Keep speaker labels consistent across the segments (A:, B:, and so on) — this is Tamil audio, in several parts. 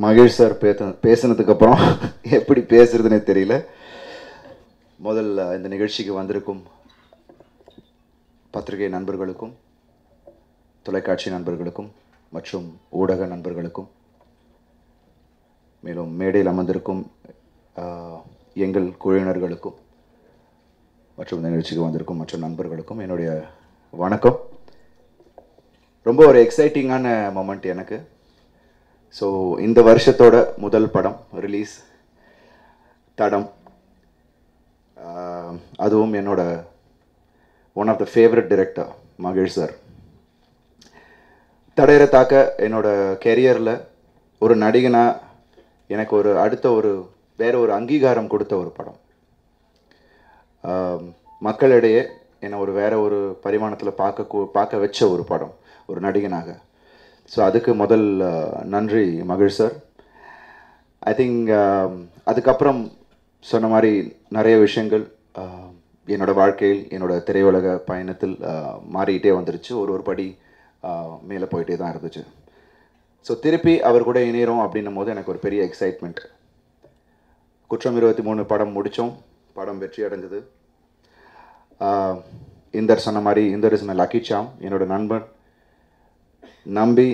A: மகேஷ் சார் பேச பேசினதுக்கப்புறம் எப்படி பேசுறதுனே தெரியல. முதல்ல இந்த நிகழ்ச்சிக்கு வந்திருக்கும் பத்திரிகை நண்பர்களுக்கும் தொலைக்காட்சி நண்பர்களுக்கும் மற்றும் ஊடக நண்பர்களுக்கும் மேலும் மேடையில் அமர்ந்திருக்கும் எங்கள் குழுவினர்களுக்கும் மற்றும் இந்த நிகழ்ச்சிக்கு வந்திருக்கும் மற்ற நண்பர்களுக்கும் என்னுடைய வணக்கம். ரொம்ப ஒரு எக்ஸைட்டிங்கான மொமெண்ட் எனக்கு. ஸோ இந்த வருஷத்தோட முதல் படம் ரிலீஸ் தடம். அதுவும் என்னோட one of the favourite director Mahesh sir தடையிற தாக்க என்னோட கெரியரில் ஒரு நடிகனாக எனக்கு ஒரு அடுத்த ஒரு வேற ஒரு அங்கீகாரம் கொடுத்த ஒரு படம். மக்களிடையே என்னை ஒரு வேற ஒரு பரிமாணத்தில் பார்க்க கூ- பார்க்க வச்ச ஒரு படம் ஒரு நடிகனாக. ஸோ அதுக்கு முதல் நன்றி மகிழ் சார் ஐ திங்க் அதுக்கப்புறம் சொன்ன மாதிரி நிறைய விஷயங்கள் என்னோடய வாழ்க்கையில் என்னோடய திரையுலக பயணத்தில் மாறிக்கிட்டே வந்துருச்சு. ஒரு ஒரு படி மேலே போயிட்டே தான் இருந்துச்சு. ஸோ திருப்பி அவர் கூட இணையிறோம் அப்படின்னும் போது எனக்கு ஒரு பெரிய எக்ஸைட்மெண்ட் குற்றம் இருபத்தி மூணு படம் முடித்தோம். படம் வெற்றி அடைஞ்சது இந்தர் சொன்ன மாதிரி Inder is my lucky charm என்னோட நண்பன். நம்பி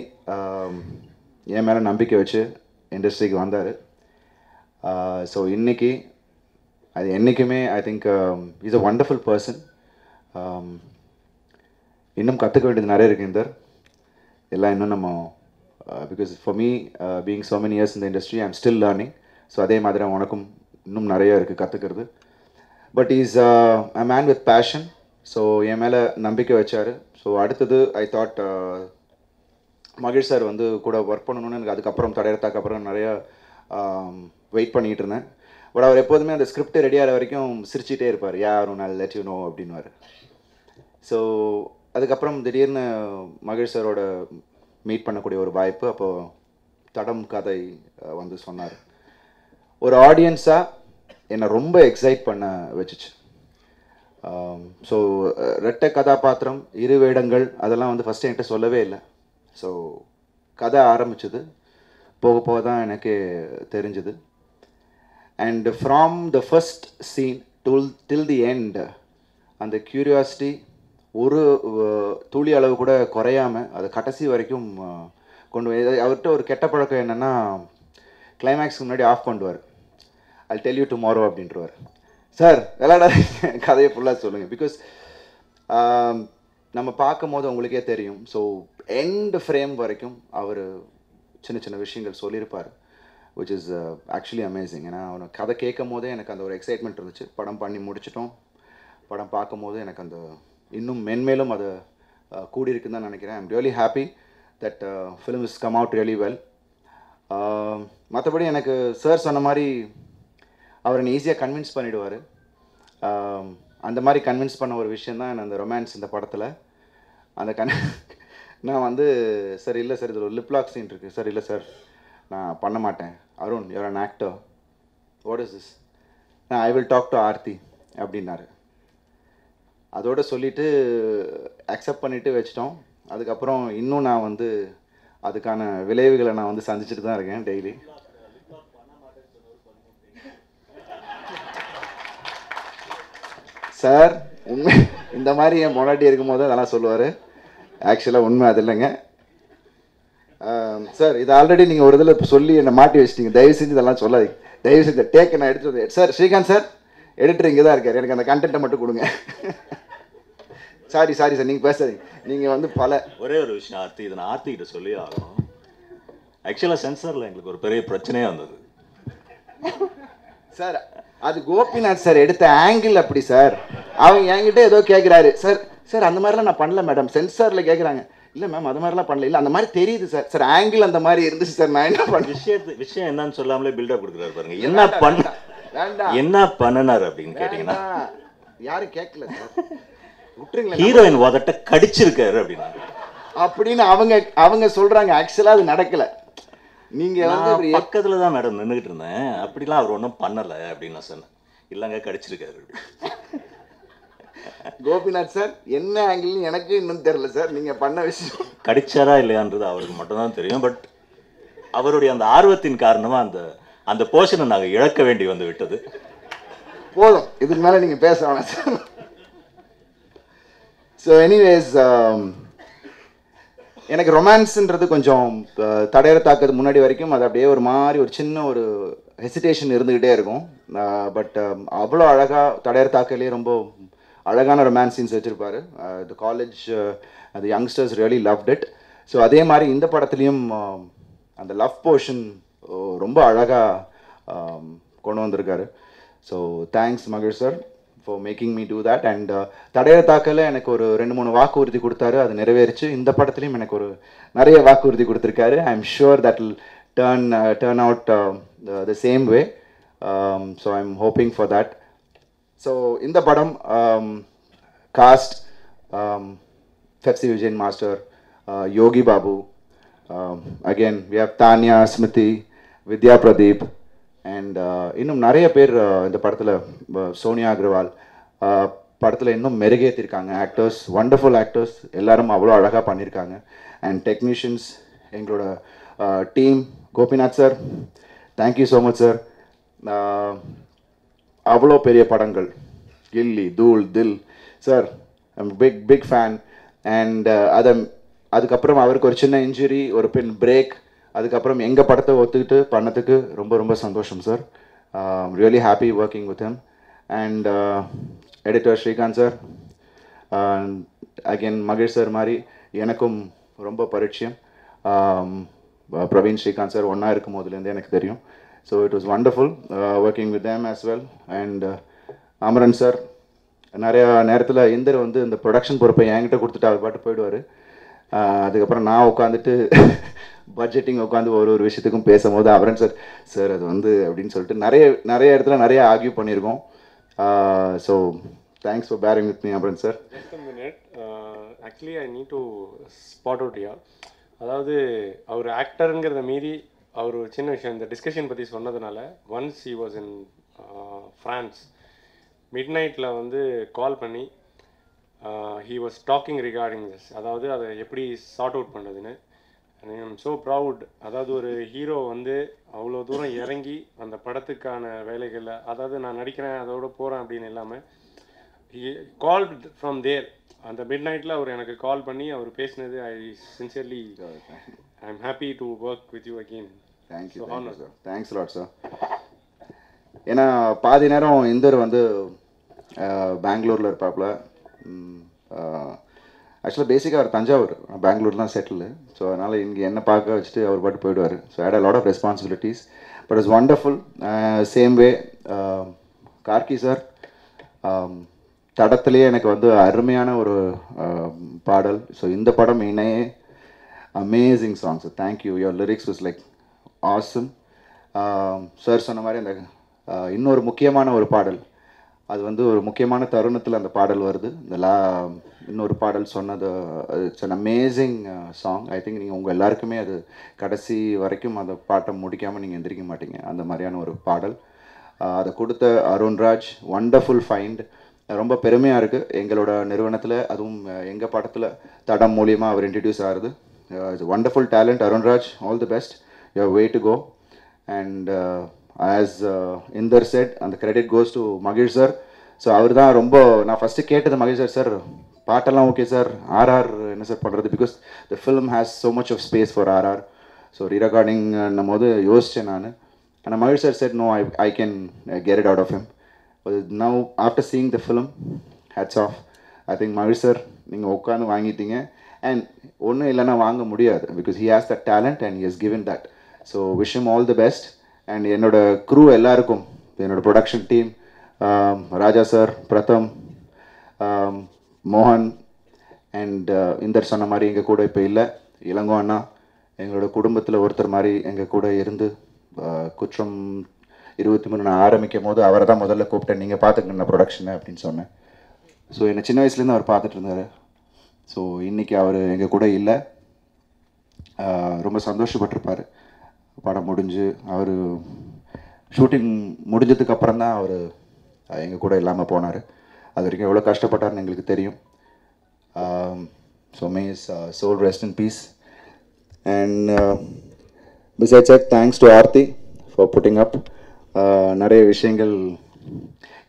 A: என் மேலே நம்பிக்கை வச்சு இண்டஸ்ட்ரிக்கு வந்தார். ஸோ இன்னைக்கு அது என்றைக்குமே I think is a wonderful person இன்னும் கற்றுக்க வேண்டியது நிறைய இருக்குது இந்தர். எல்லாம் இன்னும் நம்ம because for me being so many years இந்த industry I'm still learning so அதே மாதிரி உனக்கும் இன்னும் நிறைய இருக்குது கற்றுக்கிறது but is a man with passion so என் மேலே நம்பிக்கை வச்சார். ஸோ அடுத்தது ஐ தாட் மகேஷ் சார் வந்து கூட ஒர்க் பண்ணணும்னு எனக்கு அதுக்கப்புறம் தடையறதுக்கு அப்புறம் நிறையா வெயிட் பண்ணிகிட்டு இருந்தேன். பட் அவர் எப்போதுமே அந்த ஸ்கிரிப்ட் ரெடியாகிற வரைக்கும் சிரிச்சிட்டே இருப்பார். யார் நான் லெட் யூ நோ அப்படின்வார் ஸோ அதுக்கப்புறம் திடீர்னு மகேஷ் சாரோட மீட் பண்ணக்கூடிய ஒரு வாய்ப்பு அப்போது தடம் கதை வந்து சொன்னார். ஒரு ஆடியன்ஸாக என்னை ரொம்ப எக்ஸைட் பண்ண வச்சுச்சு. ஸோ ரெட்டை கதாபாத்திரம் இரு வேடங்கள் அதெல்லாம் வந்து ஃபஸ்ட்டு என்கிட்ட சொல்லவே இல்லை. ஸோ கதை ஆரம்பிச்சது. போக போக தான் எனக்கு தெரிஞ்சுது. And from the first scene till till the end அந்த கியூரியாசிட்டி ஒரு துளி அளவு கூட குறையாம அது கடைசி வரைக்கும் கொண்டு போய் அவர்கிட்ட ஒரு கெட்ட பழக்கம் என்னென்னா கிளைமேக்ஸ்க்கு முன்னாடி ஆஃப் பண்ணுவார். ஐ டெல் யூ டுமாரோ அப்படின்றவார். சார் விளாடாத கதையை ஃபுல்லாக சொல்லுங்கள் பிகாஸ் நம்ம பார்க்கும் போது உங்களுக்கே தெரியும். ஸோ எண்ட் ஃப்ரேம் வரைக்கும் அவர் சின்ன சின்ன விஷயங்கள் சொல்லியிருப்பார் விச் இஸ் ஆக்சுவலி அமேசிங் ஏன்னா அவனை கதை கேட்கும் போதே எனக்கு அந்த ஒரு எக்ஸைட்மெண்ட் இருந்துச்சு. படம் பண்ணி முடிச்சிட்டோம். படம் பார்க்கும் போது எனக்கு அந்த இன்னும் மென்மேலும் அது uh, கூடியிருக்குன்னு தான் நினைக்கிறேன். I'm really happy that film is come out really well மற்றபடி எனக்கு சார் சொன்ன மாதிரி அவர் என்னை ஈஸியாக கன்வின்ஸ் பண்ணிவிடுவார் அந்த மாதிரி கன்வின்ஸ் பண்ண ஒரு விஷயம் தான் அந்த ரொமான்ஸ் இந்த படத்தில். அந்த கன் நான் வந்து சார் இல்லை சார் இதில் ஒரு லிப்லாக் சீன் இருக்குது சார் இல்லை சார். நான் பண்ண மாட்டேன். Arun you're an actor what is this நான் I will talk to Aarti அப்படின்னாரு. அதோட சொல்லிவிட்டு அக்செப்ட் பண்ணிவிட்டு வச்சிட்டோம். அதுக்கப்புறம் இன்னும் நான் வந்து அதுக்கான விளைவுகளை நான் வந்து சந்திச்சுட்டு தான் இருக்கேன் டெய்லி. சார் உண்மை இந்த மாதிரி என் முன்னாடி இருக்கும்போது அதெல்லாம் சொல்லுவார். ஆக்சுவலாக உண்மை அது இல்லைங்க. சார் இது ஆல்ரெடி நீங்கள் ஒரு இதில் சொல்லி என்னை மாட்டி வச்சிட்டீங்க. தயவு செஞ்சு இதெல்லாம் சொல்லாதீங்க. தயவு செஞ்சு டேக்கை நான் எடுத்து சார் ஸ்ரீகாந்த் சார் எடிட்டர் இங்கே தான் இருக்கார். எனக்கு அந்த கண்டென்ட்டை மட்டும் கொடுங்க. சாரி சாரி சார் நீங்கள் பேசாதீங்க. நீங்கள் வந்து பல
B: ஒரே ஒரு விஷயம் ஆர்த்தி. இதை நான் ஆர்த்தி கிட்ட சொல்லி ஆகணும். ஆக்சுவலாக சென்சாரில் எங்களுக்கு ஒரு பெரிய பிரச்சனையே வந்தது.
A: சார் அது கோபிநாத் சார் எடுத்த ஆங்கிள் அப்படி சார் அவங்க என்கிட்ட ஏதோ கேட்குறாரு சார் சார் அந்த மாதிரிலாம் நான் பண்ணல மேடம் சென்சாரில் கேட்குறாங்க இல்லை மேம் அது மாதிரிலாம் பண்ணல. இல்லை அந்த மாதிரி தெரியுது சார் சார் ஆங்கிள் அந்த மாதிரி இருந்துச்சு சார் நான் என்ன பண்ணேன்
B: விஷயத்து விஷயம் என்னன்னு சொல்லாமலே பில்டப் கொடுக்குறாரு பாருங்க. என்ன பண்ண
A: வேண்டாம்
B: என்ன பண்ணினார் அப்படின்னு கேட்டிங்கன்னா.
A: யாரும் கேட்கல சார் விட்டுருங்களேன்
B: ஹீரோயின் உதட்ட கடிச்சிருக்காரு அப்படின்னா.
A: அப்படின்னு அவங்க அவங்க சொல்றாங்க. ஆக்சுவலா அது நடக்கல. நீங்க வந்து
B: பக்கத்துல தான் மேடம் நின்றுகிட்டு இருந்தேன். அப்படிலாம் அவர் ஒன்றும் பண்ணல அப்படின்னு நான் சொன்னேன். இல்லைங்க கடிச்சிருக்காரு.
A: கோபிநாத் சார் என்ன ஆங்கிள்னு எனக்கு இன்னும் தெரியல சார். நீங்க பண்ண விஷயம்.
B: கடிச்சாரா இல்லையான்றது அவருக்கு மட்டும்தான் தெரியும். பட் அவருடைய அந்த ஆர்வத்தின் காரணமா அந்த அந்த போர்ஷனை நாங்க இழக்க வேண்டி வந்து விட்டது.
A: போதும். இதுக்கு மேலே நீங்கள் பேச வேணாம் சார். ஸோ எனிவேஸ் எனக்கு ரொமான்ஸ்ன்றது கொஞ்சம் அஹ், தடையற தாக்கிறது முன்னாடி வரைக்கும் அது அப்படியே ஒரு மாதிரி ஒரு சின்ன ஒரு ஹெசிடேஷன் இருந்துக்கிட்டே இருக்கும். பட் அவ்வளோ அழகாக தடையற தாக்கலே ரொம்ப அழகான ரொமான்ஸ் சீன்ஸ் வச்சுருப்பாரு. த காலேஜ் அந்த youngsters really loved it so அதே மாதிரி இந்த படத்துலேயும் அந்த லவ் போர்ஷன் ரொம்ப அழகாக கொண்டு வந்திருக்காரு. So thanks Mahesh sir for making me do that and Thadaiyara Thaakka எனக்கு ஒரு ரெண்டு மூணு வாக்குறுதி கொடுத்தாரு. அது நிறைவேறிச்சு. இந்த படத்துலையும் எனக்கு ஒரு நிறைய வாக்குறுதி கொடுத்துருக்காரு. I am sure that will turn turn out the same way so I am hoping for that so இந்த படம் cast Pepsi Vijayan master Yogi Babu again we have Tanya Smruthi Vidya Pradeep and இன்னும் நிறைய பேர் uh, இந்த படத்தில் சோனியா அகர்வால். Uh, படத்தில் இன்னும் மெருகேற்றிருக்காங்க ஆக்டர்ஸ் வண்டர்ஃபுல் ஆக்டர்ஸ் எல்லாரும் அவ்வளோ அழகாக பண்ணியிருக்காங்க அண்ட் டெக்னீஷியன்ஸ் எங்களோட team Gopinath sir thank you so much sir அவ்வளோ பெரிய படங்கள். Ghilli Dhool Dhil. Sir big big fan and அதை அதுக்கப்புறம் அவருக்கு ஒரு சின்ன இன்ஜுரி ஒரு பின் பிரேக் அதுக்கப்புறம் எங்கள் படத்தை ஒத்துக்கிட்டு பண்ணதுக்கு ரொம்ப ரொம்ப சந்தோஷம் sir really happy working with him and editor Srikanth sir again Mahesh sir மாதிரி எனக்கும் ரொம்ப பரிச்சயம். Um, பிரவீன் ஸ்ரீகாந்த் சார் ஒன்றா இருக்கும் போதுலேருந்தே எனக்கு தெரியும். So it was wonderful working with them as well and Amaran sir நிறையா நேரத்தில் இந்தர் வந்து இந்த ப்ரொடக்ஷன் பொறுப்பை என்கிட்ட கொடுத்துட்டு அவர் பாட்டு போயிடுவார். Uh, அதுக்கப்புறம் நான் உட்காந்துட்டு பட்ஜெட்டிங் உட்காந்து ஒரு ஒரு விஷயத்துக்கும் பேசும்போது அமரன் சார் சார் அது வந்து அப்படின்னு சொல்லிட்டு நிறைய நிறைய இடத்துல நிறைய ஆர்கியூ பண்ணியிருக்கோம். So thanks for bearing with me Amaran sir
C: actually I need to spot out யா அதாவது அவர் ஆக்டருங்கிறத மீறி அவர் ஒரு சின்ன விஷயம். இந்த டிஸ்கஷன் பற்றி சொன்னதுனால once he was in France mid நைட்டில் வந்து கால் பண்ணி he was talking regarding this அதாவது அதை எப்படி சார்ட் அவுட் பண்ணுறதுன்னு ஐ எம் ஸோ ப்ரவுட் அதாவது ஒரு ஹீரோ வந்து அவ்வளோ தூரம் இறங்கி அந்த படத்துக்கான வேலைகளில் அதாவது நான் நடிக்கிறேன் அதோட போகிறேன் அப்படின்னு இல்லாமல் கால் ஃப்ரம் தேர் அந்த மிட் நைட்டில் அவர் எனக்கு கால் பண்ணி அவர் பேசினது I sincerely I am happy to work with you again
A: thank you sir thanks lot sir ஏன்னா பாதி நேரம் இந்தர் வந்து பெங்களூரில் இருப்பாப்புல ஆக்சுவலாக பேசிக்காக அவர் தஞ்சாவூர் பெங்களூர் தான் செட்டில் ஸோ அதனால் இங்கே என்ன பார்க்க வச்சுட்டு அவர் பாட்டு போயிடுவார். So had a lot of responsibilities but it's wonderful same way Karky sir தடத்திலேயே எனக்கு வந்து அருமையான ஒரு பாடல். ஸோ இந்த படம் இணையே amazing songs thank you your lyrics is like awesome sir சொன்ன மாதிரி அந்த இன்னொரு முக்கியமான ஒரு பாடல். அது வந்து ஒரு முக்கியமான தருணத்தில் அந்த பாடல் வருது. இந்த லா இன்னொரு பாடல் சொன்னது it's an amazing song I think நீங்கள் உங்கள் எல்லாருக்குமே அது கடைசி வரைக்கும் அந்த பாட்டை முடிக்காமல் நீங்கள் எந்திரிக்க மாட்டீங்க. அந்த மாதிரியான ஒரு பாடல். அதை கொடுத்த அருண்ராஜ் வண்டர்ஃபுல் ஃபைண்ட் ரொம்ப பெருமையாக இருக்குது எங்களோட நிறுவனத்தில் அதுவும் எங்கள் படத்தில் தடம் மூலியமாக அவர் இன்ட்ரடியூஸ் ஆகுது wonderful talent Arunraj all the best your way to go and as Inder said அந்த credit goes to Mahesh sir so அவர் தான் ரொம்ப நான் ஃபஸ்ட்டு கேட்டது மகேஷ் சார் சார் பாட்டெல்லாம் ஓகே சார் ஆர்ஆர் என்ன சார் பண்ணுறது because the film has so much of space for RR so ரீரெக்கார்டிங்னும் போது யோசித்தேன் நான். ஆனால் Mahesh sir said no I I can get it out of him now after seeing the film hats off I think மகிழ் சார் நீங்கள் உட்காந்து வாங்கிட்டீங்க. அண்ட் ஒன்றும் இல்லைன்னா வாங்க முடியாது because he has the talent and he has given that so wish all the best and என்னோட க்ரூ எல்லாருக்கும் என்னோடய ப்ரொடக்ஷன் டீம் ராஜா சார் பிரதம் மோகன் அண்ட் இந்தர் சொன்ன மாதிரி எங்கள் கூட இப்போ இல்லை. இளங்கோ அண்ணா எங்களோட குடும்பத்தில் ஒருத்தர் மாதிரி எங்கள் கூட இருந்து uh, குற்றம் இருபத்தி மூணு நான் ஆரம்பிக்கும் போது அவரை தான் முதல்ல கூப்பிட்டேன். நீங்கள் பார்த்துக்கங்க ப்ரொடக்ஷனை அப்படின்னு சொன்னேன். ஸோ என்னை சின்ன வயசுலேருந்து அவர் பார்த்துட்டு இருந்தார். ஸோ இன்றைக்கி அவர் எங்கள் கூட இல்லை. ரொம்ப சந்தோஷப்பட்டிருப்பார். படம் முடிஞ்சு அவர் ஷூட்டிங் முடிஞ்சதுக்கப்புறம் தான் அவர் எங்கள் கூட இல்லாமல் போனார். அது வரைக்கும் எவ்வளோ கஷ்டப்பட்டார்னு எங்களுக்கு தெரியும். So may his soul rest in peace and besides that thanks to Aarti for putting up நிறைய விஷயங்கள்.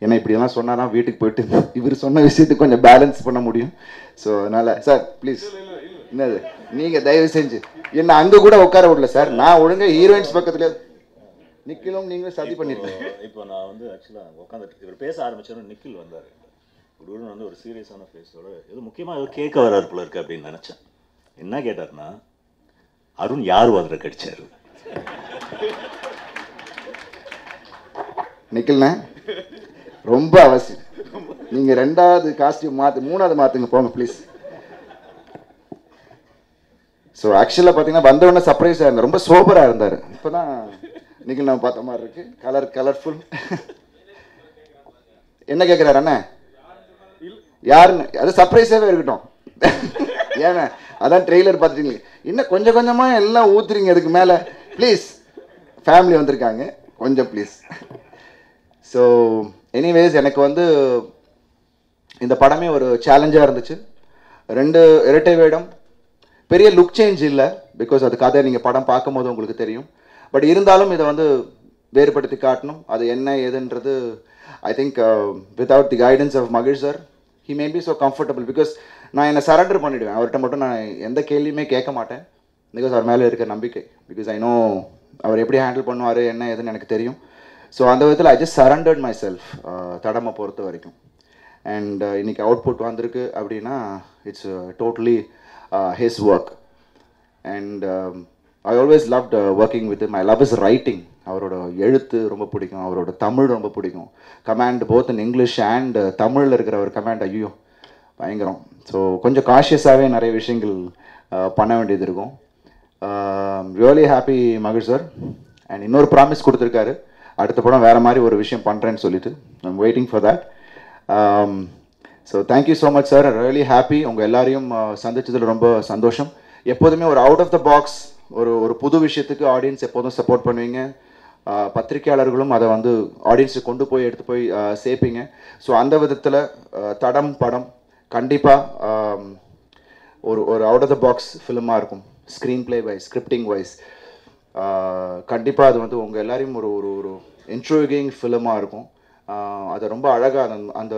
A: ஏன்னா இப்படியெல்லாம் சொன்னால் தான் வீட்டுக்கு போயிட்டு இவர் சொன்ன விஷயத்துக்கு கொஞ்சம் பேலன்ஸ் பண்ண முடியும். ஸோ அதனால் சார் ப்ளீஸ் என்னது? நீங்கள் தயவு செஞ்சு. என்ன அங்கே கூட உட்கார விடல சார் நான் ஒழுங்காக ஹீரோயின்ஸ் பக்கத்துல நிக்கிலும் நீங்களும் சதி பண்ணிருக்கீங்க
B: இப்போ- நான் வந்து ஆக்சுவலாக உட்காந்துட்டு இவர் பேச ஆரம்பிச்சோன்னு நிக்கில் வந்தார். உடனே வந்து ஒரு சீரியஸான ஃபேஸோட ஏதோ முக்கியமாக ஏதோ கேட்க வராரு போல இருக்கு அப்படின்னு நினச்சேன். என்ன கேட்டார்னா அருண் யார் வாதுற கடிச்சாரு?
A: நிக்கலண்ணே. ரொம்ப அவசியம் நீங்கள் ரெண்டாவது காஸ்டியூம் மாற்று மூணாவது மாற்றுங்க போங்க ப்ளீஸ் ஸோ ஆக்சுவலாக பார்த்தீங்கன்னா வந்தவொடனே சர்ப்ரைஸாக இருந்தார். ரொம்ப சோபராக இருந்தார். இப்போ தான் இன்றைக்கி நம்ம பார்த்த மாதிரி இருக்கு. கலர் கலர்ஃபுல் என்ன கேட்குறாரு அண்ணே? யாருன்னு? அது சர்ப்ரைஸாகவே இருக்கட்டும். ஏண்ணே அதான் ட்ரெய்லர் பார்த்துட்டீங்க இன்னும் கொஞ்சம் கொஞ்சமாக எல்லாம் ஊத்துறீங்க அதுக்கு மேலே. ப்ளீஸ் ஃபேமிலி வந்திருக்காங்க. கொஞ்சம் ப்ளீஸ் ஸோ எனிவேஸ் எனக்கு வந்து இந்த படமே ஒரு சேலஞ்சாக இருந்துச்சு. ரெண்டு இரட்டை வேடம். பெரிய லுக் சேஞ்ச் இல்லை பிகாஸ் அது கதை நீங்கள் படம் பார்க்கும்போது உங்களுக்கு தெரியும். பட் இருந்தாலும் இதை வந்து வேறுபடுத்தி காட்டணும். அது என்ன ஏதுன்றது I think without the guidance of மகிழ் sir he may be so comfortable because நான் என்னை சரண்டர் பண்ணிவிடுவேன் அவர்கிட்ட மட்டும் நான் எந்த கேள்வியுமே கேட்க மாட்டேன். பிகாஸ் அவர் மேலே இருக்க நம்பிக்கை. பிகாஸ் ஐ நோ அவர் எப்படி ஹேண்டில் பண்ணுவார் என்ன ஏதுன்னு எனக்கு தெரியும். ஸோ அந்த விதத்தில் I just surrendered myself தடமை பொறுத்த வரைக்கும். அண்ட் uh, இன்னைக்கு அவுட்புட் வந்திருக்கு அப்படின்னா it's totally his work and I always loved working with my love is writing அவரோட எழுத்து ரொம்ப பிடிக்கும். அவரோட தமிழ் ரொம்ப பிடிக்கும். Command both in English and தமிழில் இருக்கிற ஒரு கமாண்ட் ஐயோ பயங்கரம். ஸோ கொஞ்சம் காஷியஸாகவே நிறைய விஷயங்கள் uh, பண்ண வேண்டியது இருக்கும். ரியலி ஹாப்பி மகிழ் சார் அண்ட் இன்னொரு ப்ராமிஸ் கொடுத்துருக்காரு. அடுத்த படம் வேறு மாதிரி ஒரு விஷயம் பண்ணுறேன்னு சொல்லிட்டு I'm waiting for that so thank you so much sir really happy உங்கள் எல்லாரையும் uh, சந்தித்ததில் ரொம்ப சந்தோஷம். எப்போதுமே ஒரு அவுட் ஆஃப் த பாக்ஸ் ஒரு ஒரு புது விஷயத்துக்கு ஆடியன்ஸ் எப்போதும் சப்போர்ட் பண்ணுவீங்க. Uh, பத்திரிகையாளர்களும் பத்திரிக்கையாளர்களும் அதை வந்து ஆடியன்ஸுக்கு கொண்டு போய் எடுத்து போய் uh, சேர்ப்பீங்க. ஸோ அந்த விதத்தில் தடம் படம் கண்டிப்பாக um, ஒரு ஒரு அவுட் ஆஃப் த பாக்ஸ் ஃபிலிமாக இருக்கும். Screenplay wise scripting wise கண்டிப்பாக அது வந்து உங்கள் எல்லாரையும் ஒரு ஒரு ஒரு இன்ட்ரோகிங் ஃபிலிமாக இருக்கும். அது ரொம்ப அழகாக அந்த அந்த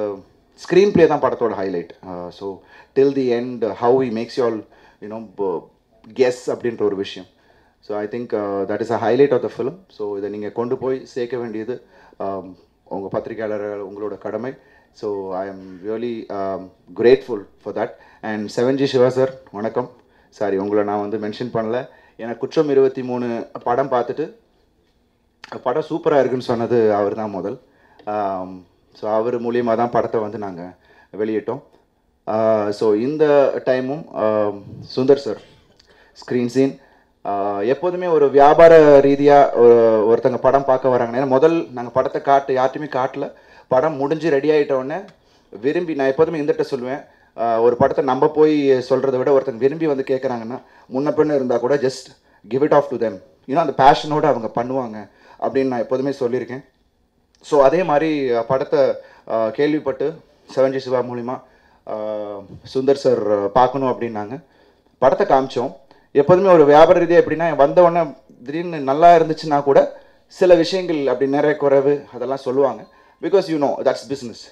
A: ஸ்க்ரீன் ப்ளே தான் படத்தோட highlight so till the end how we makes you all you know guess அப்படின்ற ஒரு விஷயம். So I think that is a highlight of the film so இதை நீங்கள் கொண்டு போய் சேர்க்க வேண்டியது உங்கள் பத்திரிகையாளர்கள் உங்களோட கடமை. So I am really grateful for that and seven G Siva sir வணக்கம். சாரி உங்களை நான் வந்து மென்ஷன் பண்ணல. எனக்கு குற்றம் இருபத்தி மூணு படம் பார்த்துட்டு படம் சூப்பராக இருக்குன்னு சொன்னது அவர் தான் முதல். ஸோ அவர் மூலியமாக தான் படத்தை வந்து நாங்கள் வெளியிட்டோம். ஸோ இந்த டைமும் சுந்தர் சார் ஸ்க்ரீன் சீன் எப்போதுமே ஒரு வியாபார ரீதியாக ஒரு ஒருத்தங்க படம் பார்க்க வராங்க ஏன்னா முதல் நாங்கள் படத்தை காட்டு யார்ட்டையுமே காட்டல. படம் முடிஞ்சு ரெடி ஆகிட்ட உடனே விரும்பி நான் எப்போதுமே இந்தட்ட சொல்லுவேன். ஒரு படத்தை நம்ம போய் சொல்கிறத விட ஒருத்தன் விரும்பி வந்து கேட்குறாங்கன்னா முன்ன பின்ன இருந்தால் கூட just give it off to them ஏன்னா அந்த பேஷனோடு அவங்க பண்ணுவாங்க அப்படின்னு நான் எப்போதுமே சொல்லியிருக்கேன். ஸோ அதே மாதிரி படத்தை கேள்விப்பட்டு செவன்ஜி சிவா மூலிமா சுந்தர் சார் பார்க்கணும் அப்படின்னாங்க. படத்தை காமிச்சோம். எப்போதுமே ஒரு வியாபார ரீதியாக எப்படின்னா வந்த உடனே திடீர்னு நல்லா இருந்துச்சுன்னா கூட சில விஷயங்கள் அப்படி நிறைய குறைவு அதெல்லாம் சொல்லுவாங்க. Because you know that's business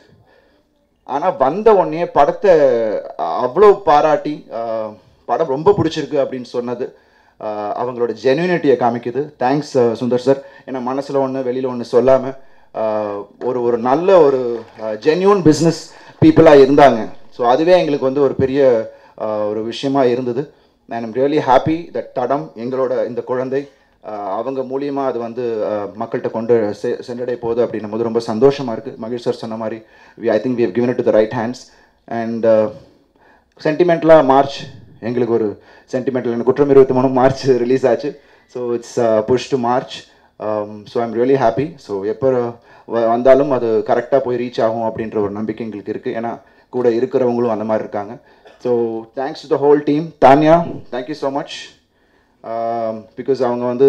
A: ஆனால் வந்த உடனே படத்தை அவ்வளோ பாராட்டி படம் ரொம்ப பிடிச்சிருக்கு அப்படின்னு சொன்னது அவங்களோட ஜென்யூனிட்டியை காமிக்குது. தேங்க்ஸ் சுந்தர் சார் ஏன்னா மனசில் ஒன்று வெளியில் ஒன்று சொல்லாமல் ஒரு ஒரு நல்ல ஒரு ஜென்யூன் பிஸ்னஸ் பீப்புளாக இருந்தாங்க. ஸோ அதுவே எங்களுக்கு வந்து ஒரு பெரிய ஒரு விஷயமா இருந்தது. I am really happy that Thadam எங்களோட இந்த குழந்தை அவங்க மூலியமாக அது வந்து மக்கள்கிட்ட கொண்டு செ சென்றடைய போகுது அப்படின்னும் போது ரொம்ப சந்தோஷமாக இருக்குது மகேஷ் சார் சொன்ன மாதிரி I think we have given it to right hands and சென்டிமெண்டலாக March எங்களுக்கு ஒரு சென்டிமெண்டல் எனக்கு குற்றம் இருபத்தி மூணு மார்ச் ரிலீஸ் ஆச்சு. So it's push to March. So I'm really happy so எப்போ வ- வந்தாலும் அது கரெக்டாக போய் ரீச் ஆகும் அப்படின்ற ஒரு நம்பிக்கை எங்களுக்கு இருக்குது ஏன்னா கூட இருக்கிறவங்களும் அந்த மாதிரி இருக்காங்க. So thanks to the whole team Tanya thank you so much Um, because அவங்க வந்து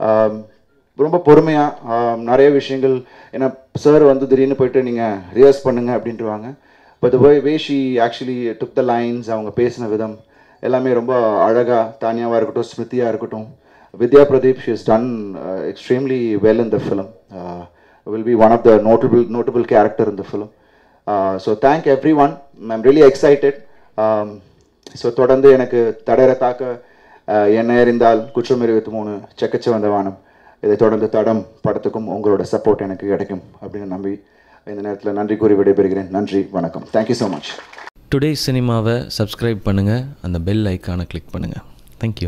A: um, ரொம்ப பொறுமையாக um, நிறைய விஷயங்கள் ஏன்னா சார் வந்து திடீர்னு போயிட்டு நீங்கள் ரிஹர்ஸ் பண்ணுங்க அப்படின்ட்டுவாங்க. But way way she actually took the lines அவங்க பேசின விதம் எல்லாமே ரொம்ப அழகாக தானியாவாக இருக்கட்டும் ஸ்மிருதியாக இருக்கட்டும் Vidya Pradeep she is done extremely well in the film will be one of the notable notable character notable character in the everyone uh, so thank excited so தொடர்ந்து எனக்கு தடையற தாக்க என்ன அறிந்தால் குற்றம் இருபத்தி மூணு செக்கச்ச வந்த வானம். இதை தொடர்ந்து தடம் படத்துக்கும் உங்களோட சப்போர்ட் எனக்கு கிடைக்கும் அப்படின்னு நம்பி இந்த நேரத்தில் நன்றி கூறி விடைபெறுகிறேன். நன்றி வணக்கம். Thank you so much
D: today சினிமாவை சப்ஸ்கிரைப் பண்ணுங்கள் அந்த பெல் ஐக்கானை கிளிக் பண்ணுங்கள் தேங்க்யூ